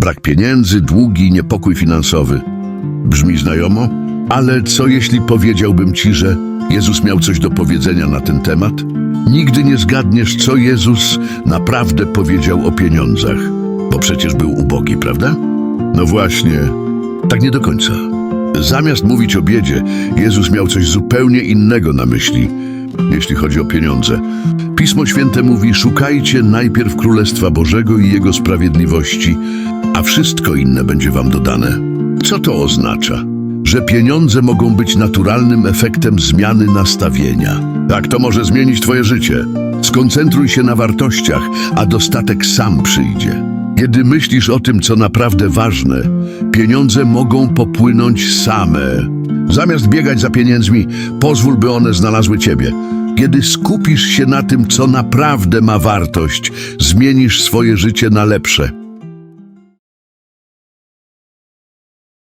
Brak pieniędzy, długi, niepokój finansowy. Brzmi znajomo? Ale co jeśli powiedziałbym ci, że Jezus miał coś do powiedzenia na ten temat? Nigdy nie zgadniesz, co Jezus naprawdę powiedział o pieniądzach, bo przecież był ubogi, prawda? No właśnie, tak nie do końca. Zamiast mówić o biedzie, Jezus miał coś zupełnie innego na myśli, jeśli chodzi o pieniądze. Pismo Święte mówi: Szukajcie najpierw Królestwa Bożego i Jego sprawiedliwości, a wszystko inne będzie Wam dodane. Co to oznacza? Że pieniądze mogą być naturalnym efektem zmiany nastawienia. Tak to może zmienić Twoje życie. Skoncentruj się na wartościach, a dostatek sam przyjdzie. Kiedy myślisz o tym, co naprawdę ważne, pieniądze mogą popłynąć same. Zamiast biegać za pieniędzmi, pozwól, by one znalazły ciebie. Kiedy skupisz się na tym, co naprawdę ma wartość, zmienisz swoje życie na lepsze.